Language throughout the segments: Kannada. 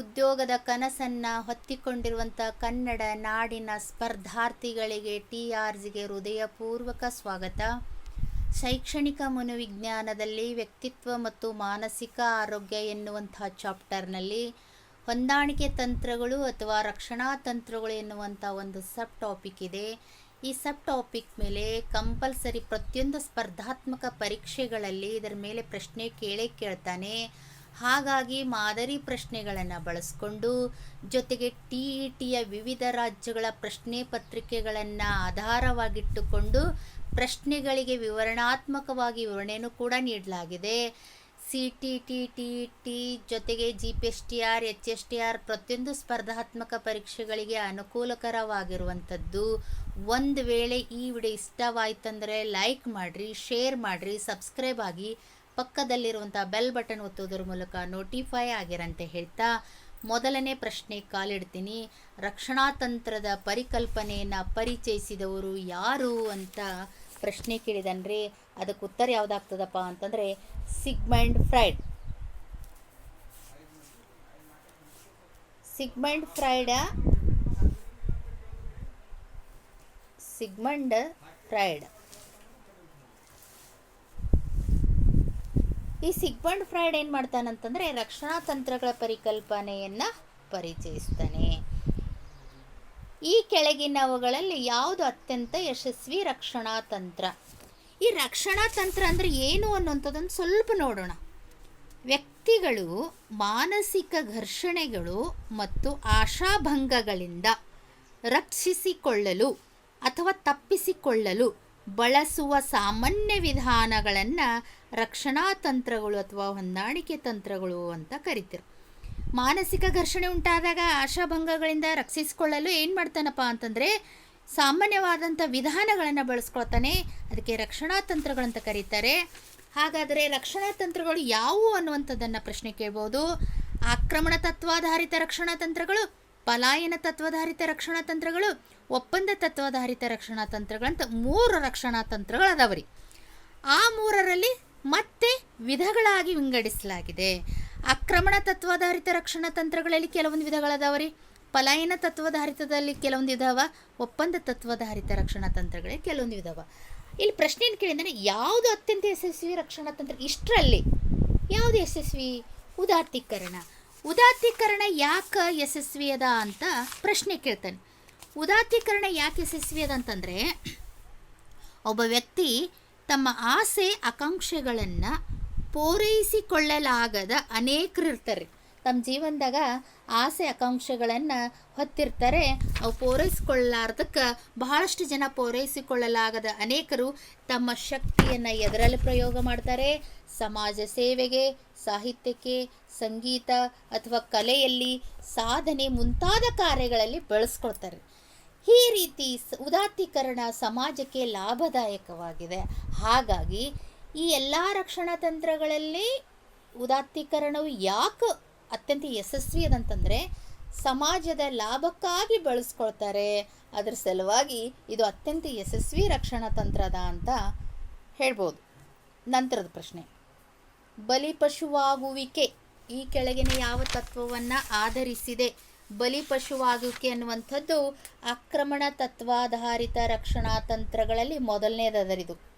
ಉದ್ಯೋಗದ ಕನಸನ್ನು ಹೊತ್ತಿಕೊಂಡಿರುವಂಥ ಕನ್ನಡ ನಾಡಿನ ಸ್ಪರ್ಧಾರ್ಥಿಗಳಿಗೆ ಟಿ ಆರ್ ಜಿಗೆ ಹೃದಯಪೂರ್ವಕ ಸ್ವಾಗತ. ಶೈಕ್ಷಣಿಕ ಮನೋವಿಜ್ಞಾನದಲ್ಲಿ ವ್ಯಕ್ತಿತ್ವ ಮತ್ತು ಮಾನಸಿಕ ಆರೋಗ್ಯ ಎನ್ನುವಂಥ ಚಾಪ್ಟರ್ನಲ್ಲಿ ಹೊಂದಾಣಿಕೆ ತಂತ್ರಗಳು ಅಥವಾ ರಕ್ಷಣಾ ತಂತ್ರಗಳು ಎನ್ನುವಂಥ ಒಂದು ಸಬ್ ಟಾಪಿಕ್ ಇದೆ. ಈ ಸಬ್ ಟಾಪಿಕ್ ಮೇಲೆ ಕಂಪಲ್ಸರಿ ಪ್ರತಿಯೊಂದು ಸ್ಪರ್ಧಾತ್ಮಕ ಪರೀಕ್ಷೆಗಳಲ್ಲಿ ಇದರ ಮೇಲೆ ಪ್ರಶ್ನೆ ಕೇಳೇ ಕೇಳ್ತಾನೆ. ಹಾಗಾಗಿ ಮಾದರಿ ಪ್ರಶ್ನೆಗಳನ್ನು ಬಳಸ್ಕೊಂಡು ಜೊತೆಗೆ ಟಿ ಇ ಟಿಯ ವಿವಿಧ ರಾಜ್ಯಗಳ ಪ್ರಶ್ನೆ ಪತ್ರಿಕೆಗಳನ್ನು ಆಧಾರವಾಗಿಟ್ಟುಕೊಂಡು ಪ್ರಶ್ನೆಗಳಿಗೆ ವಿವರಣಾತ್ಮಕವಾಗಿ ವಿವರಣೆಯನ್ನು ಕೂಡ ನೀಡಲಾಗಿದೆ. C T T T T ಜೊತೆಗೆ G P S T R, H S T R ಪ್ರತಿಯೊಂದು ಸ್ಪರ್ಧಾತ್ಮಕ ಪರೀಕ್ಷೆಗಳಿಗೆ ಅನುಕೂಲಕರವಾಗಿರುವಂಥದ್ದು. ಒಂದು ವೇಳೆ ಈ ವಿಡಿಯೋ ಇಷ್ಟವಾಯ್ತಂದರೆ ಲೈಕ್ ಮಾಡಿರಿ, ಶೇರ್ ಮಾಡಿರಿ, ಸಬ್ಸ್ಕ್ರೈಬ್ ಆಗಿ ಪಕ್ಕದಲ್ಲಿರುವಂಥ ಬೆಲ್ ಬಟನ್ ಒತ್ತೋದ್ರ ಮೂಲಕ ನೋಟಿಫೈ ಆಗಿರಂತೆ ಹೇಳ್ತಾ ಮೊದಲನೇ ಪ್ರಶ್ನೆ ಕಾಲಿಡ್ತೀನಿ. ರಕ್ಷಣಾ ತಂತ್ರದ ಪರಿಕಲ್ಪನೆಯನ್ನು ಪರಿಚಯಿಸಿದವರು ಯಾರು ಅಂತ ಪ್ರಶ್ನೆ ಕೇಳಿದನ್ರಿ. ಅದಕ್ಕೆ ಉತ್ತರ ಯಾವುದಾಗ್ತದಪ್ಪ ಅಂತಂದರೆ Sigmund Freud. Sigmund ಫ್ರೈಡ Sigmund Freud. ಈ ಸಿಗ್ಮಂಡ್ ಫ್ರೈಡ್ ಏನು ಮಾಡ್ತಾನಂತಂದರೆ ರಕ್ಷಣಾ ತಂತ್ರಗಳ ಪರಿಕಲ್ಪನೆಯನ್ನು ಪರಿಚಯಿಸ್ತಾನೆ. ಈ ಕೆಳಗಿನವುಗಳಲ್ಲಿ ಯಾವುದು ಅತ್ಯಂತ ಯಶಸ್ವಿ ರಕ್ಷಣಾ ತಂತ್ರ? ಈ ರಕ್ಷಣಾ ತಂತ್ರ ಅಂದರೆ ಏನು ಅನ್ನುವಂಥದ್ದನ್ನು ಸ್ವಲ್ಪ ನೋಡೋಣ. ವ್ಯಕ್ತಿಗಳು ಮಾನಸಿಕ ಘರ್ಷಣೆಗಳು ಮತ್ತು ಆಶಾಭಂಗಗಳಿಂದ ರಕ್ಷಿಸಿಕೊಳ್ಳಲು ಅಥವಾ ತಪ್ಪಿಸಿಕೊಳ್ಳಲು ಬಳಸುವ ಸಾಮಾನ್ಯ ವಿಧಾನಗಳನ್ನು ರಕ್ಷಣಾ ತಂತ್ರಗಳು ಅಥವಾ ಹೊಂದಾಣಿಕೆ ತಂತ್ರಗಳು ಅಂತ ಕರಿತಾರೆ. ಮಾನಸಿಕ ಘರ್ಷಣೆ ಉಂಟಾದಾಗ ಆಶಾಭಂಗಗಳಿಂದ ರಕ್ಷಿಸಿಕೊಳ್ಳಲು ಏನು ಮಾಡ್ತಾನಪ್ಪ ಅಂತಂದರೆ ಸಾಮಾನ್ಯವಾದಂಥ ವಿಧಾನಗಳನ್ನು ಬಳಸ್ಕೊಳ್ತಾನೆ. ಅದಕ್ಕೆ ರಕ್ಷಣಾ ತಂತ್ರಗಳಂತ ಕರೀತಾರೆ. ಹಾಗಾದರೆ ರಕ್ಷಣಾ ತಂತ್ರಗಳು ಯಾವುವು ಅನ್ನುವಂಥದ್ದನ್ನು ಪ್ರಶ್ನೆ ಕೇಳ್ಬೋದು. ಆಕ್ರಮಣ ತತ್ವಾಧಾರಿತ ರಕ್ಷಣಾ ತಂತ್ರಗಳು ಪಲಾಯನ ತತ್ವಾಧಾರಿತ ರಕ್ಷಣಾ ತಂತ್ರಗಳು, ಒಪ್ಪಂದ ತತ್ವಾಧಾರಿತ ರಕ್ಷಣಾ ತಂತ್ರಗಳಂತ ಮೂರು ರಕ್ಷಣಾ ತಂತ್ರಗಳು ಅದಾವ್ರಿ ಆ ಮೂರರಲ್ಲಿ ಮತ್ತೆ ವಿಧಗಳಾಗಿ ವಿಂಗಡಿಸಲಾಗಿದೆ. ಆಕ್ರಮಣ ತತ್ವಾಧಾರಿತ ರಕ್ಷಣಾ ತಂತ್ರಗಳಲ್ಲಿ ಕೆಲವೊಂದು ವಿಧಗಳದಾವರಿ. ಪಲಾಯನ ತತ್ವಾಧಾರಿತದಲ್ಲಿ ಕೆಲವೊಂದು ಇದಾವ, ಒಪ್ಪಂದ ತತ್ವಾಧಾರಿತ ರಕ್ಷಣಾ ತಂತ್ರಗಳಲ್ಲಿ ಕೆಲವೊಂದು ಇದಾವ. ಇಲ್ಲಿ ಪ್ರಶ್ನೆ ಏನು ಕೇಳಿದರೆ ಯಾವುದು ಅತ್ಯಂತ ಯಶಸ್ವಿ ರಕ್ಷಣಾ ತಂತ್ರ? ಇಷ್ಟರಲ್ಲಿ ಯಾವುದು ಯಶಸ್ವಿ? ಉದಾತ್ತೀಕರಣ. ಉದಾತ್ತೀಕರಣ ಯಾಕೆ ಯಶಸ್ವಿ ಅದ ಅಂತ ಪ್ರಶ್ನೆ ಕೇಳ್ತಾನೆ. ಉದಾತ್ತೀಕರಣ ಯಾಕೆ ಯಶಸ್ವಿ ಅದ ಅಂತಂದರೆ, ಒಬ್ಬ ವ್ಯಕ್ತಿ ತಮ್ಮ ಆಸೆ, ಆಕಾಂಕ್ಷೆಗಳನ್ನು ಪೂರೈಸಿಕೊಳ್ಳಲಾಗದ ಅನೇಕರು ಇರ್ತಾರೆ ತಮ್ಮ ಜೀವನದಾಗ ಆಸೆ ಆಕಾಂಕ್ಷೆಗಳನ್ನು ಹೊತ್ತಿರ್ತಾರೆ, ಅವು ಪೂರೈಸಿಕೊಳ್ಳಲಾರ್ದಕ್ಕೆ ಬಹಳಷ್ಟು ಜನ ಪೂರೈಸಿಕೊಳ್ಳಲಾಗದ ಅನೇಕರು ತಮ್ಮ ಶಕ್ತಿಯನ್ನು ಎದರಲ್ಲಿ ಪ್ರಯೋಗ ಮಾಡ್ತಾರೆ. ಸಮಾಜ ಸೇವೆಗೆ, ಸಾಹಿತ್ಯಕ್ಕೆ, ಸಂಗೀತ ಅಥವಾ ಕಲೆಯಲ್ಲಿ ಸಾಧನೆ ಮುಂತಾದ ಕಾರ್ಯಗಳಲ್ಲಿ ಬಳಸ್ಕೊಳ್ತಾರೆ. ಈ ರೀತಿ ಉದಾತ್ತೀಕರಣ ಸಮಾಜಕ್ಕೆ ಲಾಭದಾಯಕವಾಗಿದೆ. ಹಾಗಾಗಿ ಈ ಎಲ್ಲ ರಕ್ಷಣಾ ತಂತ್ರಗಳಲ್ಲಿ ಉದಾತ್ತೀಕರಣವು ಯಾಕೆ ಅತ್ಯಂತ ಯಶಸ್ವಿ ಅದಂತಂದರೆ ಸಮಾಜದ ಲಾಭಕ್ಕಾಗಿ ಬಳಸ್ಕೊಳ್ತಾರೆ. ಅದರ ಸಲುವಾಗಿ ಇದು ಅತ್ಯಂತ ಯಶಸ್ವಿ ರಕ್ಷಣಾ ತಂತ್ರದ ಅಂತ ಹೇಳ್ಬೋದು. ನಂತರದ ಪ್ರಶ್ನೆ. ಬಲಿಪಶುವಾಗುವಿಕೆ ಈ ಕೆಳಗಿನ ಯಾವ ತತ್ವವನ್ನು ಆಧರಿಸಿದೆ? ಬಲಿಪಶುವಾಗುವಿಕೆ ಅನ್ನುವಂಥದ್ದು ಆಕ್ರಮಣ ತತ್ವಾಧಾರಿತ ರಕ್ಷಣಾ ತಂತ್ರಗಳಲ್ಲಿ ಮೊದಲನೇದರಿದು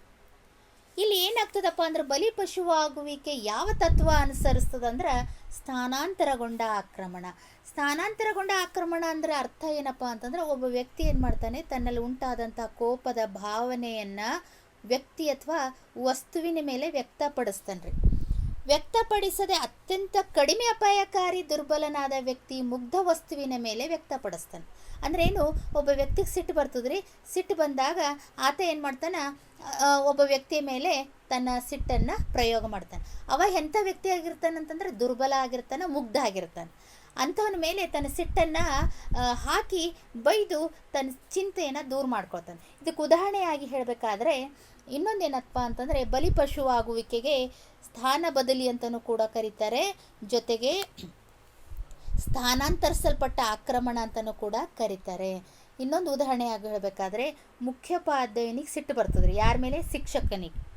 ಇಲ್ಲಿ ಏನಾಗ್ತದಪ್ಪ ಅಂದ್ರೆ ಬಲಿಪಶುವಾಗುವಿಕೆ ಯಾವ ತತ್ವ ಅನುಸರಿಸ್ತದಂದ್ರೆ ಸ್ಥಾನಾಂತರಗೊಂಡ ಆಕ್ರಮಣ. ಸ್ಥಾನಾಂತರಗೊಂಡ ಆಕ್ರಮಣ ಅಂದ್ರೆ ಅರ್ಥ ಏನಪ್ಪ ಅಂತಂದ್ರೆ ಒಬ್ಬ ವ್ಯಕ್ತಿ ಏನು ಮಾಡ್ತಾನೆ, ತನ್ನಲ್ಲಿ ಉಂಟಾದಂಥ ಕೋಪದ ಭಾವನೆಯನ್ನು ವ್ಯಕ್ತಿ ಅಥವಾ ವಸ್ತುವಿನ ಮೇಲೆ ವ್ಯಕ್ತಪಡಿಸ್ತಾನೆ ವ್ಯಕ್ತಪಡಿಸದೆ ಅತ್ಯಂತ ಕಡಿಮೆ ಅಪಾಯಕಾರಿ ದುರ್ಬಲನಾದ ವ್ಯಕ್ತಿ ಮುಗ್ಧ ವಸ್ತುವಿನ ಮೇಲೆ ವ್ಯಕ್ತಪಡಿಸ್ತಾನೆ. ಅಂದ್ರೆ ಏನು, ಒಬ್ಬ ವ್ಯಕ್ತಿಗೆ ಸಿಟ್ಟು ಬರ್ತದ್ರಿ. ಸಿಟ್ಟು ಬಂದಾಗ ಆತ ಏನು ಮಾಡ್ತಾನೆ ಒಬ್ಬ ವ್ಯಕ್ತಿಯ ಮೇಲೆ ತನ್ನ ಸಿಟ್ಟನ್ನು ಪ್ರಯೋಗ ಮಾಡ್ತಾನೆ. ಅವ ಎಂಥ ವ್ಯಕ್ತಿ ಆಗಿರ್ತಾನಂತಂದ್ರೆ ದುರ್ಬಲ ಆಗಿರ್ತಾನೆ, ಮುಗ್ಧ ಆಗಿರ್ತಾನೆ. ಅಂಥವನ ಮೇಲೆ ತನ್ನ ಸಿಟ್ಟನ್ನು ಹಾಕಿ ಬೈದು ತನ್ನ ಚಿಂತೆಯನ್ನು ದೂರ ಮಾಡ್ಕೊಳ್ತಾನೆ. ಇದಕ್ಕೆ ಉದಾಹರಣೆಯಾಗಿ ಹೇಳಬೇಕಾದ್ರೆ, ಇನ್ನೊಂದೇನಪ್ಪ ಅಂತಂದರೆ ಬಲಿಪಶುವಾಗುವಿಕೆಗೆ ಸ್ಥಾನ ಬದಲಿ ಅಂತಲೂ ಕೂಡ ಕರೀತಾರೆ. ಜೊತೆಗೆ ಸ್ಥಾನಾಂತರಿಸಲ್ಪಟ್ಟ ಆಕ್ರಮಣ ಅಂತಲೂ ಕೂಡ ಕರೀತಾರೆ. ಇನ್ನೊಂದು ಉದಾಹರಣೆಯಾಗಿ ಹೇಳಬೇಕಾದ್ರೆ, ಮುಖ್ಯೋಪಾಧ್ಯಾಯನಿಗೆ ಸಿಟ್ಟು ಬರ್ತದ್ರಿ, ಯಾರ ಮೇಲೆ? ಶಿಕ್ಷಕನಿಗೆ.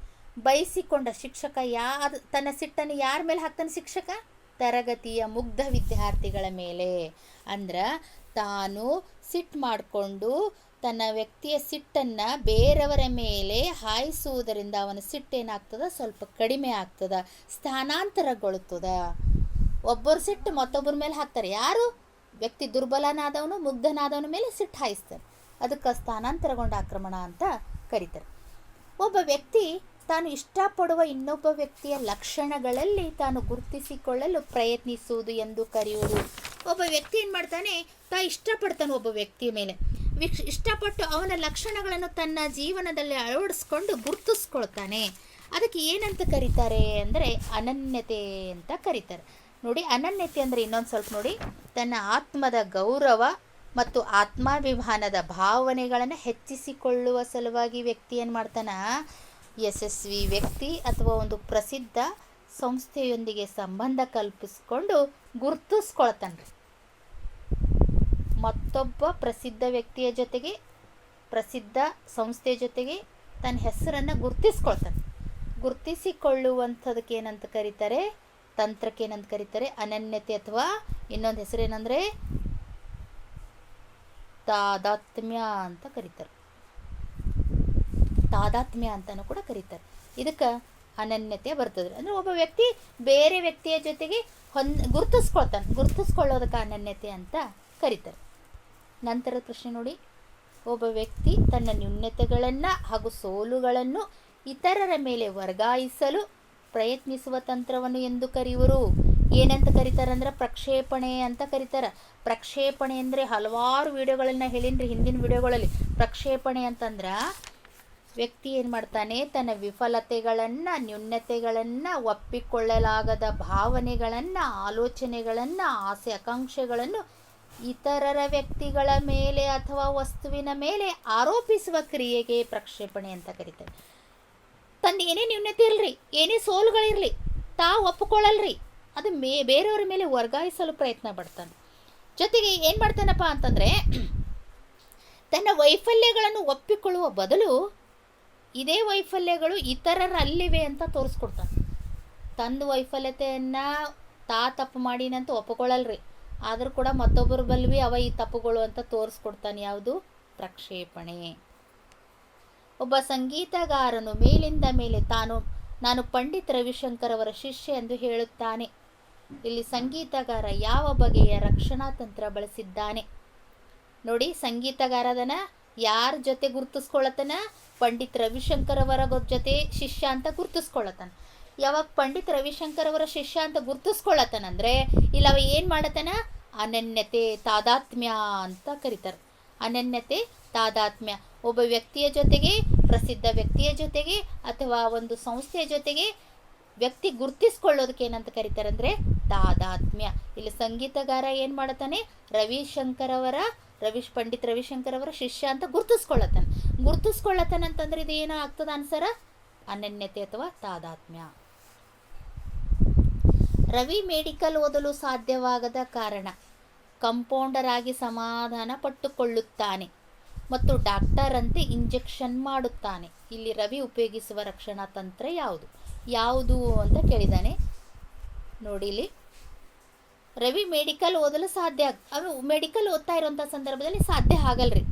ಬಯಸಿಕೊಂಡ ಶಿಕ್ಷಕ ಯಾರು, ತನ್ನ ಸಿಟ್ಟನ್ನು ಯಾರ ಮೇಲೆ ಹಾಕ್ತಾನೆ ಶಿಕ್ಷಕ? ತರಗತಿಯ ಮುಗ್ಧ ವಿದ್ಯಾರ್ಥಿಗಳ ಮೇಲೆ. ಅಂದ್ರೆ, ತಾನು ಸಿಟ್ಟು ಮಾಡಿಕೊಂಡು ತನ್ನ ವ್ಯಕ್ತಿಯ ಸಿಟ್ಟನ್ನು ಬೇರೆಯವರ ಮೇಲೆ ಹಾಯಿಸುವುದರಿಂದ ಅವನ ಸಿಟ್ಟೇನಾಗ್ತದ ಸ್ವಲ್ಪ ಕಡಿಮೆ ಆಗ್ತದ, ಸ್ಥಾನಾಂತರಗೊಳ್ತದ. ಒಬ್ಬರು ಸಿಟ್ಟು ಮತ್ತೊಬ್ಬರ ಮೇಲೆ ಹಾಕ್ತಾರೆ. ಯಾರು? ವ್ಯಕ್ತಿ ದುರ್ಬಲನಾದವನು, ಮುಗ್ಧನಾದವನ ಮೇಲೆ ಸಿಟ್ಟು ಹಾಯಿಸ್ತಾರೆ. ಅದಕ್ಕೆ ಸ್ಥಾನಾಂತರಗೊಂಡ ಆಕ್ರಮಣ ಅಂತ ಕರೀತಾರೆ. ಒಬ್ಬ ವ್ಯಕ್ತಿ ತಾನು ಇಷ್ಟಪಡುವ ಇನ್ನೊಬ್ಬ ವ್ಯಕ್ತಿಯ ಲಕ್ಷಣಗಳಲ್ಲಿ ತಾನು ಗುರುತಿಸಿಕೊಳ್ಳಲು ಪ್ರಯತ್ನಿಸುವುದು ಎಂದು ಕರೆಯುವುದು. ಒಬ್ಬ ವ್ಯಕ್ತಿ ಏನು ಮಾಡ್ತಾನೆ? ತಾ ಇಷ್ಟಪಡ್ತಾನೆ ಒಬ್ಬ ವ್ಯಕ್ತಿಯ ಮೇಲೆ. ಇಷ್ಟಪಟ್ಟು ಅವನ ಲಕ್ಷಣಗಳನ್ನು ತನ್ನ ಜೀವನದಲ್ಲಿ ಅಳವಡಿಸ್ಕೊಂಡು ಗುರುತಿಸ್ಕೊಳ್ತಾನೆ. ಅದಕ್ಕೆ ಏನಂತ ಕರೀತಾರೆ ಅಂದರೆ ಅನನ್ಯತೆ ಅಂತ ಕರೀತಾರೆ. ನೋಡಿ ಅನನ್ಯತೆ ಅಂದರೆ ಇನ್ನೊಂದು ಸ್ವಲ್ಪ ನೋಡಿ. ತನ್ನ ಆತ್ಮದ ಗೌರವ ಮತ್ತು ಆತ್ಮಾಭಿಮಾನದ ಭಾವನೆಗಳನ್ನು ಹೆಚ್ಚಿಸಿಕೊಳ್ಳುವ ಸಲುವಾಗಿ ವ್ಯಕ್ತಿ ಏನು ಮಾಡ್ತಾನೆ? ಯಶಸ್ವಿ ವ್ಯಕ್ತಿ ಅಥವಾ ಒಂದು ಪ್ರಸಿದ್ಧ ಸಂಸ್ಥೆಯೊಂದಿಗೆ ಸಂಬಂಧ ಕಲ್ಪಿಸ್ಕೊಂಡು ಗುರುತಿಸ್ಕೊಳ್ತಾನ್ರಿ. ಮತ್ತೊಬ್ಬ ಪ್ರಸಿದ್ಧ ವ್ಯಕ್ತಿಯ ಜೊತೆಗೆ, ಪ್ರಸಿದ್ಧ ಸಂಸ್ಥೆ ಜೊತೆಗೆ ತನ್ನ ಹೆಸರನ್ನು ಗುರುತಿಸ್ಕೊಳ್ತಾನೆ. ಗುರುತಿಸಿಕೊಳ್ಳುವಂಥದಕ್ಕೆ ಏನಂತ ಕರೀತಾರೆ? ತಂತ್ರಕ್ಕೆ ಏನಂತ ಕರೀತಾರೆ? ಅನನ್ಯತೆ ಅಥವಾ ಇನ್ನೊಂದು ಹೆಸರೇನೆಂದರೆ ತಾದಾತ್ಮ್ಯ ಅಂತ ಕರೀತಾರೆ. ತಾದಾತ್ಮ್ಯ ಅಂತಲೂ ಕೂಡ ಕರೀತಾರೆ. ಇದಕ್ಕೆ ಅನನ್ಯತೆ ಬರ್ತದೆ. ಅಂದರೆ ಒಬ್ಬ ವ್ಯಕ್ತಿ ಬೇರೆ ವ್ಯಕ್ತಿಯ ಜೊತೆಗೆ ಹೊಂದ್ ಗುರುತಿಸ್ಕೊಳ್ತಾನೆ. ಗುರುತಿಸ್ಕೊಳ್ಳೋದಕ್ಕೆ ಅನನ್ಯತೆ ಅಂತ ಕರೀತಾರೆ. ನಂತರ ಪ್ರಶ್ನೆ ನೋಡಿ. ಒಬ್ಬ ವ್ಯಕ್ತಿ ತನ್ನ ನ್ಯೂನ್ಯತೆಗಳನ್ನು ಹಾಗೂ ಸೋಲುಗಳನ್ನು ಇತರರ ಮೇಲೆ ವರ್ಗಾಯಿಸಲು ಪ್ರಯತ್ನಿಸುವ ತಂತ್ರವನ್ನು ಎಂದು ಕರೆಯುವರು. ಏನಂತ ಕರೀತಾರಂದ್ರೆ ಪ್ರಕ್ಷೇಪಣೆ ಅಂತ ಕರೀತಾರೆ. ಪ್ರಕ್ಷೇಪಣೆ ಅಂದರೆ ಹಲವಾರು ವಿಡಿಯೋಗಳನ್ನ ಹೇಳಿನ್ರಿ ಹಿಂದಿನ ವಿಡಿಯೋಗಳಲ್ಲಿ. ಪ್ರಕ್ಷೇಪಣೆ ಅಂತಂದ್ರೆ ವ್ಯಕ್ತಿ ಏನು ಮಾಡ್ತಾನೆ? ತನ್ನ ವಿಫಲತೆಗಳನ್ನು ನ್ಯೂನ್ಯತೆಗಳನ್ನು ಒಪ್ಪಿಕೊಳ್ಳಲಾಗದ ಭಾವನೆಗಳನ್ನು, ಆಲೋಚನೆಗಳನ್ನು, ಆಸೆ ಆಕಾಂಕ್ಷೆಗಳನ್ನು ಇತರರ ವ್ಯಕ್ತಿಗಳ ಮೇಲೆ ಅಥವಾ ವಸ್ತುವಿನ ಮೇಲೆ ಆರೋಪಿಸುವ ಕ್ರಿಯೆಗೆ ಪ್ರಕ್ಷೇಪಣೆ ಅಂತ ಕರೀತಾರೆ. ತಂದು, ಏನೇ ನ್ಯೂನ್ಯತೆ ಇರಲಿ, ಏನೇ ಸೋಲುಗಳಿರಲಿ ತಾ ಒಪ್ಪಿಕೊಳ್ಳಲ್ರಿ. ಅದು ಮೇ, ಬೇರೆಯವ್ರ ಮೇಲೆ ವರ್ಗಾಯಿಸಲು ಪ್ರಯತ್ನ ಪಡ್ತಾನೆ. ಜೊತೆಗೆ ಏನು ಮಾಡ್ತಾನಪ್ಪ ಅಂತಂದರೆ, ತನ್ನ ವೈಫಲ್ಯಗಳನ್ನು ಒಪ್ಪಿಕೊಳ್ಳುವ ಬದಲು ಇದೇ ವೈಫಲ್ಯಗಳು ಇತರರಲ್ಲಿವೆ ಅಂತ ತೋರಿಸ್ಕೊಡ್ತಾನೆ. ತಂದು ವೈಫಲ್ಯತೆಯನ್ನು ತಾ ತಪ್ಪು ಮಾಡಿನಂತ ಒಪ್ಪಿಕೊಳ್ಳಲ್ರಿ. ಆದರೂ ಕೂಡ ಮತ್ತೊಬ್ಬರ ಬಲ್ವಿ ಅವ ಈ ತಪ್ಪುಗಳು ಅಂತ ತೋರಿಸ್ಕೊಡ್ತಾನೆ. ಯಾವುದು? ಪ್ರಕ್ಷೇಪಣೆ. ಒಬ್ಬ ಸಂಗೀತಗಾರನು ಮೇಲಿಂದ ಮೇಲೆ ತಾನು, ನಾನು ಪಂಡಿತ್ ರವಿಶಂಕರ್ ಅವರ ಶಿಷ್ಯ ಎಂದು ಹೇಳುತ್ತಾನೆ. ಇಲ್ಲಿ ಸಂಗೀತಗಾರ ಯಾವ ಬಗೆಯ ರಕ್ಷಣಾ ತಂತ್ರ ಬಳಸಿದ್ದಾನೆ? ನೋಡಿ, ಸಂಗೀತಗಾರದನ ಯಾರ ಜೊತೆ ಗುರುತಿಸ್ಕೊಳ್ಳತ್ತನ ಪಂಡಿತ್ ರವಿಶಂಕರ್ ಅವರ ಜೊತೆ ಶಿಷ್ಯ ಅಂತ ಗುರುತಿಸ್ಕೊಳ್ಳತನ ಯಾವಾಗ ಪಂಡಿತ್ ರವಿಶಂಕರ್ ಅವರ ಶಿಷ್ಯ ಅಂತ ಗುರುತಿಸ್ಕೊಳತನಂದ್ರೆ ಇಲ್ಲಿ ಅವ ಏನು ಮಾಡತನ? ಅನನ್ಯತೆ ತಾದಾತ್ಮ್ಯ ಅಂತ ಕರೀತಾರೆ. ಅನನ್ಯತೆ ತಾದಾತ್ಮ್ಯ. ಒಬ್ಬ ವ್ಯಕ್ತಿಯ ಜೊತೆಗೆ, ಪ್ರಸಿದ್ಧ ವ್ಯಕ್ತಿಯ ಜೊತೆಗೆ, ಅಥವಾ ಒಂದು ಸಂಸ್ಥೆಯ ಜೊತೆಗೆ ವ್ಯಕ್ತಿ ಗುರುತಿಸ್ಕೊಳ್ಳೋದಕ್ಕೆ ಏನಂತ ಕರೀತಾರೆ ಅಂದರೆ ತಾದಾತ್ಮ್ಯ. ಇಲ್ಲಿ ಸಂಗೀತಗಾರ ಏನು ಮಾಡತಾನೆ ರವಿಶಂಕರ್ ಅವರ, ರವಿಶ್, ಪಂಡಿತ್ ರವಿಶಂಕರ್ ಅವರ ಶಿಷ್ಯ ಅಂತ ಗುರುತಿಸ್ಕೊಳ್ಳತಾನೆ ಗುರುತಿಸ್ಕೊಳ್ಳತಾನೆ ಅಂತಂದ್ರೆ ಇದು ಏನೋ ಆಗ್ತದ ಅನ್ಸರ? ಅನನ್ಯತೆ ಅಥವಾ ತಾದಾತ್ಮ್ಯ. ರವಿ ಮೆಡಿಕಲ್ ಓದಲು ಸಾಧ್ಯವಾಗದ ಕಾರಣ ಕಂಪೌಂಡರ್ ಆಗಿ ಸಮಾಧಾನ ಪಟ್ಟುಕೊಳ್ಳುತ್ತಾನೆ ಮತ್ತು ಡಾಕ್ಟರ್ ಅಂತೆ ಇಂಜೆಕ್ಷನ್ ಮಾಡುತ್ತಾನೆ. ಇಲ್ಲಿ ರವಿ ಉಪಯೋಗಿಸುವ ರಕ್ಷಣಾ ತಂತ್ರ ಯಾವುದು? ಯಾವುದು ಅಂತ ಕೇಳಿದ್ದಾನೆ ನೋಡಿ ಇಲ್ಲಿ. ರವಿ ಮೆಡಿಕಲ್ ಓದಲು ಸಾಧ್ಯ ಆಗ ಮೆಡಿಕಲ್ ಓದ್ತಾ ಇರೋಂಥ ಸಂದರ್ಭದಲ್ಲಿ ಸಾಧ್ಯ ಆಗಲ್ರಿ.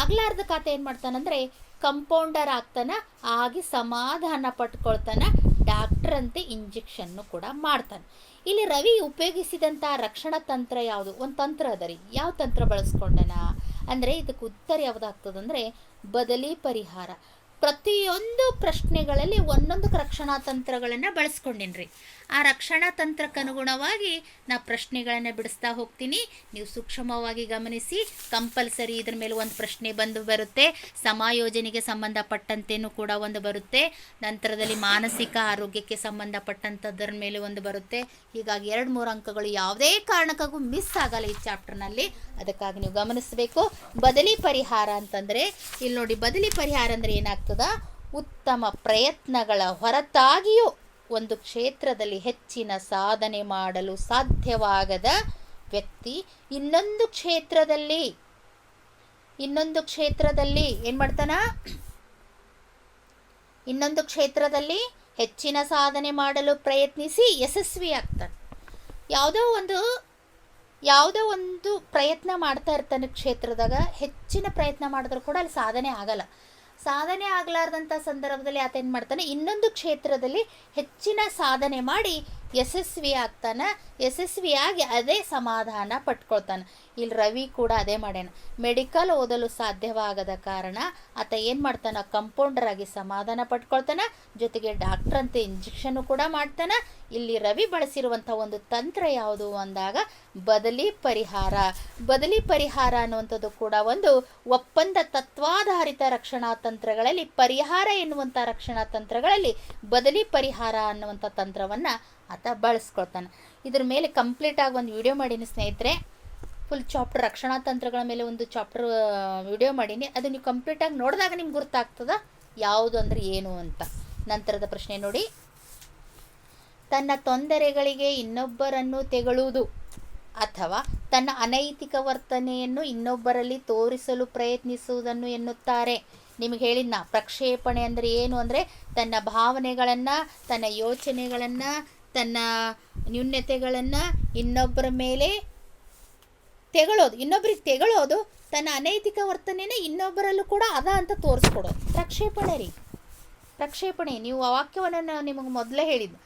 ಆಗ್ಲಾರ್ದ ಖಾತೆ ಏನು ಮಾಡ್ತಾನಂದ್ರೆ ಕಂಪೌಂಡರ್ ಆಗ್ತಾನ, ಆಗಿ ಸಮಾಧಾನ ಪಟ್ಕೊಳ್ತಾನ ಡಾಕ್ಟರ್ ಅಂತೆ ಇಂಜೆಕ್ಷನ್ನು ಕೂಡ ಮಾಡ್ತಾನೆ. ಇಲ್ಲಿ ರವಿ ಉಪಯೋಗಿಸಿದಂಥ ರಕ್ಷಣಾ ತಂತ್ರ ಯಾವುದು? ಒಂದು ತಂತ್ರ ಅದ ರೀ. ಯಾವ ತಂತ್ರ ಬಳಸ್ಕೊಂಡನ? ಅಂದರೆ ಇದಕ್ಕೆ ಉತ್ತರ ಯಾವುದಾಗ್ತದಂದರೆ ಬದಲಿ ಪರಿಹಾರ. ಪ್ರತಿಯೊಂದು ಪ್ರಶ್ನೆಗಳಲ್ಲಿ ಒಂದೊಂದು ರಕ್ಷಣಾ ತಂತ್ರಗಳನ್ನು ಬಳಸ್ಕೊಂಡಿನ್ರಿ. ಆ ರಕ್ಷಣಾ ತಂತ್ರಕ್ಕನುಗುಣವಾಗಿ ನಾ ಪ್ರಶ್ನೆಗಳನ್ನು ಬಿಡಿಸ್ತಾ ಹೋಗ್ತೀನಿ. ನೀವು ಸೂಕ್ಷ್ಮವಾಗಿ ಗಮನಿಸಿ, ಕಂಪಲ್ಸರಿ ಇದ್ರ ಮೇಲೆ ಒಂದು ಪ್ರಶ್ನೆ ಬಂದು ಬರುತ್ತೆ. ಸಮಾಯೋಜನೆಗೆ ಸಂಬಂಧಪಟ್ಟಂತೆಯೂ ಕೂಡ ಒಂದು ಬರುತ್ತೆ. ನಂತರದಲ್ಲಿ ಮಾನಸಿಕ ಆರೋಗ್ಯಕ್ಕೆ ಸಂಬಂಧಪಟ್ಟಂಥದ್ರ ಮೇಲೆ ಒಂದು ಬರುತ್ತೆ. ಹೀಗಾಗಿ ಎರಡು ಮೂರು ಅಂಕಗಳು ಯಾವುದೇ ಕಾರಣಕ್ಕಾಗೂ ಮಿಸ್ ಆಗಲ್ಲ ಈ ಚಾಪ್ಟರ್ನಲ್ಲಿ ಅದಕ್ಕಾಗಿ ನೀವು ಗಮನಿಸಬೇಕು. ಬದಲಿ ಪರಿಹಾರ ಅಂತಂದರೆ ಇಲ್ಲಿ ನೋಡಿ ಬದಲಿ ಪರಿಹಾರ ಅಂದರೆ ಏನಾಗ್ತದ? ಉತ್ತಮ ಪ್ರಯತ್ನಗಳ ಹೊರತಾಗಿಯೂ ಒಂದು ಕ್ಷೇತ್ರದಲ್ಲಿ ಹೆಚ್ಚಿನ ಸಾಧನೆ ಮಾಡಲು ಸಾಧ್ಯವಾಗದ ವ್ಯಕ್ತಿ ಇನ್ನೊಂದು ಕ್ಷೇತ್ರದಲ್ಲಿ ಇನ್ನೊಂದು ಕ್ಷೇತ್ರದಲ್ಲಿ ಏನು ಮಾಡ್ತಾನ? ಇನ್ನೊಂದು ಕ್ಷೇತ್ರದಲ್ಲಿ ಹೆಚ್ಚಿನ ಸಾಧನೆ ಮಾಡಲು ಪ್ರಯತ್ನಿಸಿ ಯಶಸ್ವಿ ಆಗ್ತಾನೆ. ಯಾವುದೋ ಒಂದು ಯಾವುದೋ ಒಂದು ಪ್ರಯತ್ನ ಮಾಡ್ತಾ ಇರ್ತಾನೆ ಕ್ಷೇತ್ರದಾಗ, ಹೆಚ್ಚಿನ ಪ್ರಯತ್ನ ಮಾಡಿದ್ರು ಕೂಡ ಅಲ್ಲಿ ಸಾಧನೆ ಆಗಲ್ಲ. ಸಾಧನೆ ಆಗಲಾರ್ದಂಥ ಸಂದರ್ಭದಲ್ಲಿ ಆತ ಏನು ಮಾಡ್ತಾನೆ ಇನ್ನೊಂದು ಕ್ಷೇತ್ರದಲ್ಲಿ ಹೆಚ್ಚಿನ ಸಾಧನೆ ಮಾಡಿ ಯಶಸ್ವಿ ಆಗ್ತಾನೆ ಯಶಸ್ವಿಯಾಗಿ ಅದೇ ಸಮಾಧಾನ ಪಟ್ಕೊಳ್ತಾನೆ. ಇಲ್ಲಿ ರವಿ ಕೂಡ ಅದೇ ಮಾಡ್ಯಾನ. ಮೆಡಿಕಲ್ ಓದಲು ಸಾಧ್ಯವಾಗದ ಕಾರಣ ಆತ ಏನು ಮಾಡ್ತಾನೆ ಕಂಪೌಂಡರ್ ಆಗಿ ಸಮಾಧಾನ ಪಟ್ಕೊಳ್ತಾನೆ, ಜೊತೆಗೆ ಡಾಕ್ಟರ್ ಅಂತ ಇಂಜೆಕ್ಷನ್ನು ಕೂಡ ಮಾಡ್ತಾನೆ. ಇಲ್ಲಿ ರವಿ ಬಳಸಿರುವಂಥ ಒಂದು ತಂತ್ರ ಯಾವುದು ಅಂದಾಗ ಬದಲಿ ಪರಿಹಾರ. ಬದಲಿ ಪರಿಹಾರ ಅನ್ನುವಂಥದ್ದು ಕೂಡ ಒಂದು ಒಪ್ಪಂದ ತತ್ವಾಧಾರಿತ ರಕ್ಷಣಾ ತಂತ್ರಗಳಲ್ಲಿ, ಪರಿಹಾರ ಎನ್ನುವಂಥ ರಕ್ಷಣಾ ತಂತ್ರಗಳಲ್ಲಿ ಬದಲಿ ಪರಿಹಾರ ಅನ್ನುವಂಥ ತಂತ್ರವನ್ನು ಆತ ಬಳಸ್ಕೊಳ್ತಾನೆ. ಇದ್ರ ಮೇಲೆ ಕಂಪ್ಲೀಟ್ ಆಗಿ ಒಂದು ವಿಡಿಯೋ ಮಾಡೀನಿ ಸ್ನೇಹಿತರೆ. ಫುಲ್ ಚಾಪ್ಟರ್ ರಕ್ಷಣಾ ತಂತ್ರಗಳ ಮೇಲೆ ಒಂದು ಚಾಪ್ಟರ್ ವಿಡಿಯೋ ಮಾಡೀನಿ. ಅದು ನೀವು ಕಂಪ್ಲೀಟಾಗಿ ನೋಡಿದಾಗ ನಿಮ್ಗೆ ಗೊತ್ತಾಗ್ತದ ಯಾವುದು ಅಂದರೆ ಏನು ಅಂತ. ನಂತರದ ಪ್ರಶ್ನೆ ನೋಡಿ. ತನ್ನ ತೊಂದರೆಗಳಿಗೆ ಇನ್ನೊಬ್ಬರನ್ನು ತೆಗಳುವುದು ಅಥವಾ ತನ್ನ ಅನೈತಿಕ ವರ್ತನೆಯನ್ನು ಇನ್ನೊಬ್ಬರಲ್ಲಿ ತೋರಿಸಲು ಪ್ರಯತ್ನಿಸುವುದನ್ನು ಎನ್ನುತ್ತಾರೆ. ನಿಮಗೆ ಹೇಳಿದ್ನ ಪ್ರಕ್ಷೇಪಣೆ ಅಂದರೆ ಏನು? ಅಂದರೆ ತನ್ನ ಭಾವನೆಗಳನ್ನು, ತನ್ನ ಯೋಚನೆಗಳನ್ನು ತನ್ನ ನ್ಯೂನ್ಯತೆಗಳನ್ನು ಇನ್ನೊಬ್ಬರ ಮೇಲೆ ತೆಗಳೋದು. ಇನ್ನೊಬ್ರಿಗೆ ತೆಗಳೋದು ತನ್ನ ಅನೈತಿಕ ವರ್ತನೆನೇ ಇನ್ನೊಬ್ಬರಲ್ಲೂ ಕೂಡ ಅದ ಅಂತ ತೋರಿಸ್ಕೊಡೋದು. ಪ್ರಕ್ಷೇಪಣೆ ರೀ. ಪ್ರಕ್ಷೇಪಣೆ. ನೀವು ಆ ವಾಕ್ಯವನ್ನು ನಾನು ನಿಮಗೆ ಮೊದಲೇ ಹೇಳಿದ್ದು